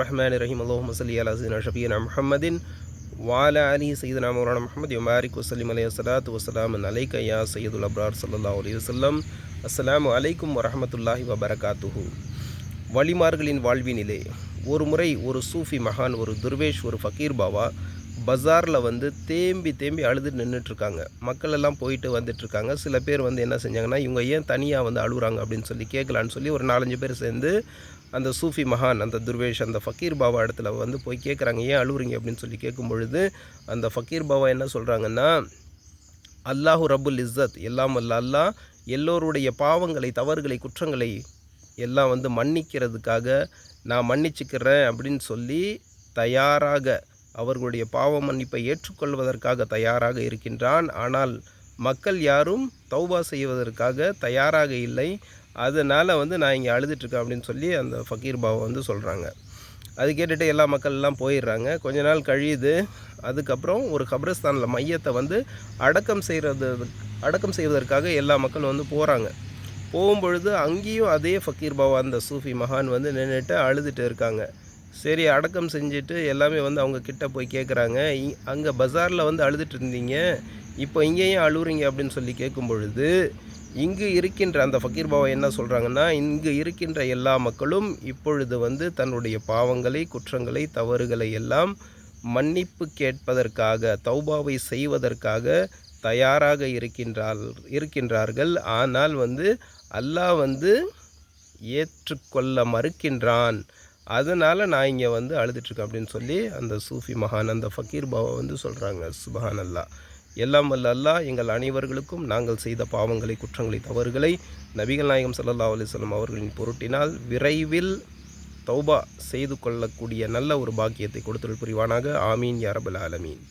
ரஹ்மான் ரஹீம் அல்லாஹ் மசலி அலா சீனா ஷபீனா முஹம்மதின் வாலா அலி சையதுனா மௌலான முஹமது மாரிக் வசலிம் அலைய சலாத் வசலாம் அலைக் ஐயா சையதுல் அப்ரார் சல்லா அலி வசல்லம் அஸ்லாம் அலைக்கும் வரமத்துல்லாஹி வபரகாத்துஹூ வழிமார்களின் வாழ்வினிலே ஒரு முறை ஒரு சூஃபி மகான் ஒரு துர்வேஷ் ஒரு ஃபக்கீர் பாபா பஜாரில் வந்து தேம்பி தேம்பி அழுது நின்றுட்டுருக்காங்க மக்கள் எல்லாம் போயிட்டு வந்துட்டுருக்காங்க சில பேர் வந்து என்ன செஞ்சாங்கன்னா இவங்க ஏன் தனியாக வந்து அழுகுறாங்க அப்படின்னு சொல்லி கேட்கலான்னு சொல்லி ஒரு நாலஞ்சு பேர் சேர்ந்து அந்த சூஃபி மகான் அந்த துர்வேஷ் அந்த ஃபக்கீர் பாபா இடத்துல வந்து போய் கேட்குறாங்க ஏன் அழுகுறீங்க அப்படின்னு சொல்லி கேட்கும் பொழுது அந்த ஃபக்கீர் பாபா என்ன சொல்கிறாங்கன்னா அல்லாஹு ரபுல் இஸ்ஸத். எல்லாம் அல்ல அல்லாஹ் எல்லோருடைய பாவங்களை தவறுகளை குற்றங்களை எல்லாம் வந்து மன்னிக்கிறதுக்காக நான் மன்னிச்சுக்கிறேன் அப்படின்னு சொல்லி தயாராக அவர்களுடைய பாவ மன்னிப்பை ஏற்றுக்கொள்வதற்காக தயாராக இருக்கின்றான். ஆனால் மக்கள் யாரும் தௌபா செய்வதற்காக தயாராக இல்லை. அதனால் வந்து நான் இங்கே அழுதுட்டுருக்கேன் அப்படின்னு சொல்லி அந்த ஃபக்கீர் பாவை வந்து சொல்கிறாங்க அது கேட்டுட்டு எல்லா மக்கள்லாம் போயிடுறாங்க. கொஞ்ச நாள் கழியுது. அதுக்கப்புறம் ஒரு கப்ரஸ்தானில் மையத்தை வந்து அடக்கம் செய்கிறது அடக்கம் செய்வதற்காக எல்லா மக்களும் வந்து போகிறாங்க போகும்பொழுது அங்கேயும் அதே ஃபக்கீர் பாபா அந்த சூஃபி மகான் வந்து நின்றுட்டு அழுதுட்டு இருக்காங்க. சரி அடக்கம் செஞ்சுட்டு எல்லாமே வந்து அவங்க கிட்ட போய் கேட்குறாங்க அங்கே பஜாரில் வந்து அழுதுட்டு இருந்தீங்க. இப்போ இங்கேயும் அழுகுறீங்க அப்படின்னு சொல்லி கேட்கும் பொழுது இங்கு இருக்கின்ற அந்த ஃபக்கீர் பாபா என்ன சொல்கிறாங்கன்னா இங்கு இருக்கின்ற எல்லா மக்களும் இப்பொழுது வந்து தன்னுடைய பாவங்களை குற்றங்களை தவறுகளை எல்லாம் மன்னிப்பு கேட்பதற்காக தௌபாவை செய்வதற்காக தயாராக இருக்கின்றார் இருக்கின்றார்கள். ஆனால் வந்து அல்லாஹ் வந்து ஏற்றுக்கொள்ள மறுக்கின்றான். அதனால் நான் இங்கே வந்து அழுதுட்டுருக்கேன் அப்படின்னு சொல்லி அந்த சூஃபி மகான் அந்த ஃபக்கீர் பாபா வந்து சொல்கிறாங்க சுபஹான் அல்லா எல்லாம் வல்ல அல்லாஹ் எங்கள் அனைவர்களுக்கும் நாங்கள் செய்த பாவங்களை குற்றங்களை தவறுகளை நபிகள் நாயகம் சல்லா அலிஸ்லாம் அவர்களின் பொருட்டினால் விரைவில் தௌபா செய்து கொள்ளக்கூடிய நல்ல ஒரு பாக்கியத்தை கொடுத்துள் புரிவானாக. ஆமீன் யாரபல் ஆலமீன்.